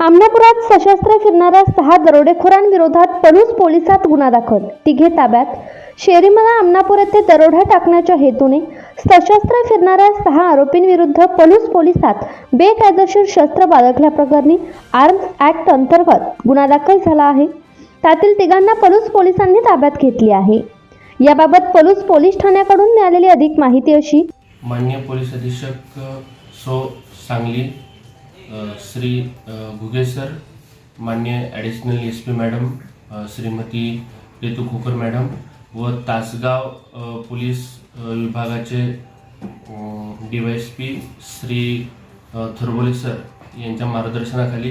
आमनापुरात सशस्त्र फिरणाऱ्या सहा दरोडेखोरांविरोधात पणूस पोलिसात गुन्हा दाखल. तिघे ताब्यात. शेरीमला आमनापूर येथे दरोडा टाकण्याच्या हेतूने सशस्त्र फिरणाऱ्या सहा आरोपींविरुद्ध पलूस पोलिसात बेकायदेशीर शस्त्र बाळगल्याप्रकरणी आर्म्स ऍक्ट अंतर्गत गुन्हा दाखल झाला आहे. त्यातील तिघांना पलूस पोलिसांनी ताब्यात घेतली आहे. याबाबत पलूस पोलीस ठाण्याकडून मिळालेली अधिक माहिती अशी मान्य पोलीस अधीक्षक सो सांगली श्री घुगे सर मान्य additional S P madam Shrimati Ritu Khokar madam व तासगाव पोलीस विभागाचे D Y S P Shri अ, सर यांच्या मार्गदर्शनाखाली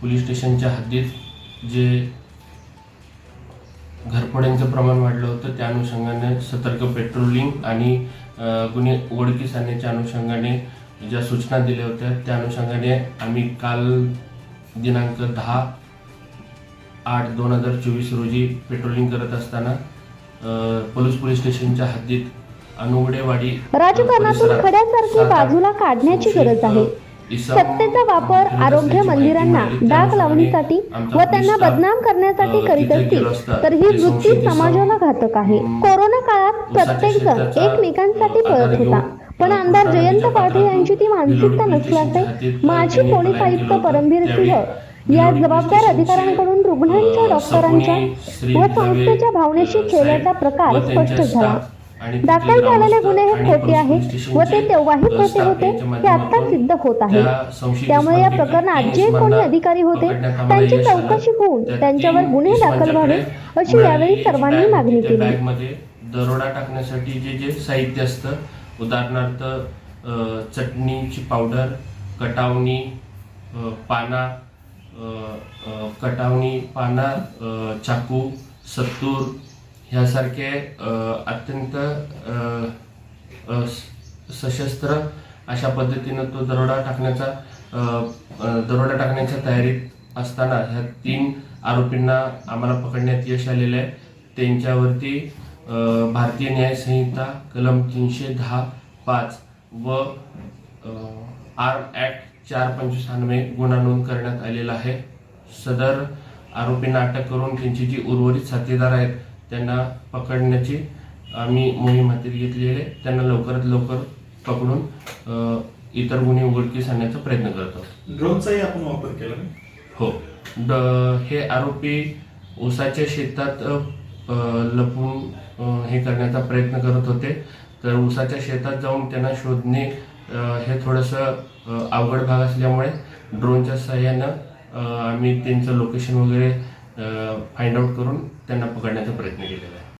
पोलीस स्टेशनच्या हद्दीत जे घरफोड्यांचं प्रमाण वाढलं होतं त्या अनुषंगाने सतर्क पेट्रोलिंग आणि गुन्हे उघडकीस आणण्याच्या अनुषंगाने ज्या सूचना दिल्या होत्या त्या अनुषंगाने आम्ही काल दिनांक दहा आठ दोन हजार चोवीस रोजी पेट्रोलिंग करत असताना पलूस पोलीस स्टेशनच्या हद्दीत अनुगडेवाडी राजकारणातून खड्यासारखी बाजूला काढण्याची गरज आहे. सत्तेचा वापर आरोग्य मंदिरांना. डाग लावण्यासाठी व त्यांना बदनाम करण्यासाठी करीत असतील तर ही वृत्ती समाजाला घातक आहे. कोरोना काळात प्रत्येक जण एकमेकांसाठी पळत होता. पण आमदार जयंत पाटील यांची ती मानसिकता नसल्याचे माजी पोलीस आयुक्त. परमबीर सिंह या जबाबदार अधिकाऱ्यांकडून रुग्णांच्या डॉक्टरांच्या व संस्थेच्या भावनेशी खेळल्याचा प्रकार स्पष्ट झाला. दाखल झालेले गुन्हे हे खोटे आहेत व ते तेव्हाही खोटे होते हे आता सिद्ध होत आहे. त्यामुळे या प्रकरणात जे कोणी अधिकारी होते त्यांची. चौकशी होऊन त्या त्यांच्यावर गुन्हे दाखल व्हावे अशी यावेळी सर्वांनी मागणी केली. दरोडा टाकण्यासाठी जे जे साहित्य असतं उदाहरणार्थ चटणीची पावडर कटावणी पाना कटावणी पाना चाकू सत्तूर ह्यासारखे अत्यंत स- सशस्त्र अशा पद्धतीनं तो दरोडा टाकण्याचा दरोडा टाकण्याच्या तयारीत असताना ह्या तीन आरोपींना आम्हाला पकडण्यात यश आलेलं आहे. त्यांच्यावरती भारतीय न्याय संहिता कलम तीनशे दहा पाच व आर्म ॲक्ट चार पंचवीसानवे गुन्हा नोंद करण्यात आलेला आहे. सदर आरोपींना अटक करून त्यांची जी उर्वरित साथीदार आहेत त्यांना पकडण्याची आम्ही मोहीम हाती घेतलेली आहे. त्यांना लवकरात लवकर पकडून इतर गुन्हे उघडकीस आणण्याचा प्रयत्न करत. आहोत ड्रोनचाही आपण वापर केला हो. हे आरोपी ऊसाच्या शेतात लपून हे करण्याचा प्रयत्न करत होते. तर ऊसाच्या शेतात जाऊन त्यांना शोधणे हे थोडंसं अवघड भाग असल्यामुळे ड्रोनच्या सहाय्यानं आम्ही त्यांचं लोकेशन वगैरे फाइंड आउट करून त्यांना पकडण्याचा प्रयत्न केलेला आहे.